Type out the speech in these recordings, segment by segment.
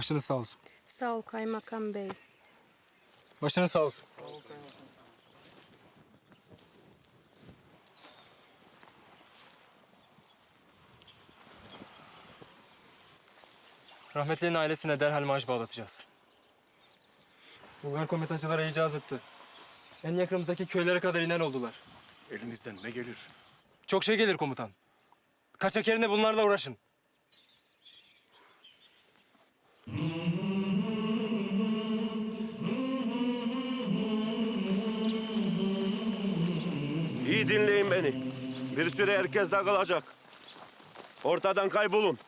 Başınız sağ olsun. Sağ ol kaymakam bey. Başınız sağ olsun. Rahmetli'nin ailesine derhal maaş bağlatacağız. Bulgar komutancılara icaz etti. En yakınımızdaki köylere kadar inen oldular. Elimizden ne gelir? Çok şey gelir komutan. Kaçak yerine bunlarla uğraşın. İyi dinleyin beni. Bir süre herkes dağılacak. Ortadan kaybolun.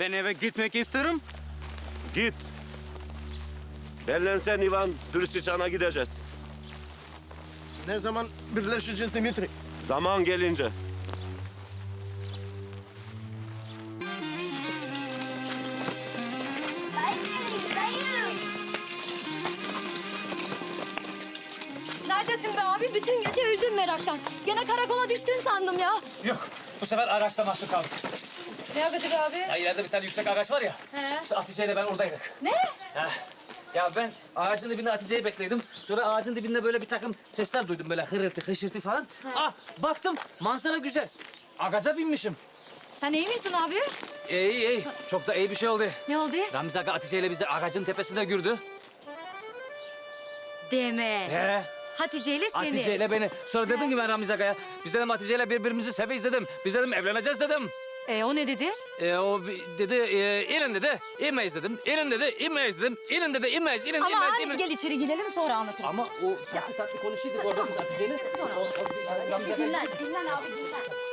Ben eve gitmek isterim. Git. Bellensen Ivan Türsiçan'a gideceğiz. Ne zaman birleşeceğiz Dimitri? Zaman gelince. Neredesin be abi? Bütün gece öldüm meraktan. Gene karakola düştün sandım ya. Yok. Bu sefer ağaçta mahsur kaldık. Ne agıcık abi? Ya ileride bir tane yüksek ağaç var ya. He. İşte Hatice ile ben oradaydık. Ne? Ha. Ya ben ağacın dibinde Hatice'yi bekledim. Sonra ağacın dibinde böyle bir takım sesler duydum böyle hırıltı, hışırtı falan. Ah baktım manzara güzel. Ağaca binmişim. Sen iyi misin abi? İyi iyi. Çok da iyi bir şey oldu. Ne oldu? Ramiz Aga Hatice ile bizi ağacın tepesinde gördü. Deme. He. Hatice ile seni. Hatice ile beni. Sonra dedim ki ben Ramiz Aga'ya. Biz dedim Hatice ile birbirimizi seveyiz dedim. Biz dedim evleneceğiz dedim. E o ne dedi? E, o bi- dedi, e, ilin dedi, inmeyiz dedim. İlin dedi, inmeyiz dedim. İlin dedi, inmeyiz, ilin, Ama inmeyiz, inmeyiz. gel içeri gidelim sonra anlatırım. Ama o tatlı tatlı konuşuyorduk orada biz Hatice'yle. O- o- Ramiz Aga- Dinlen, dinlen abi dinlen.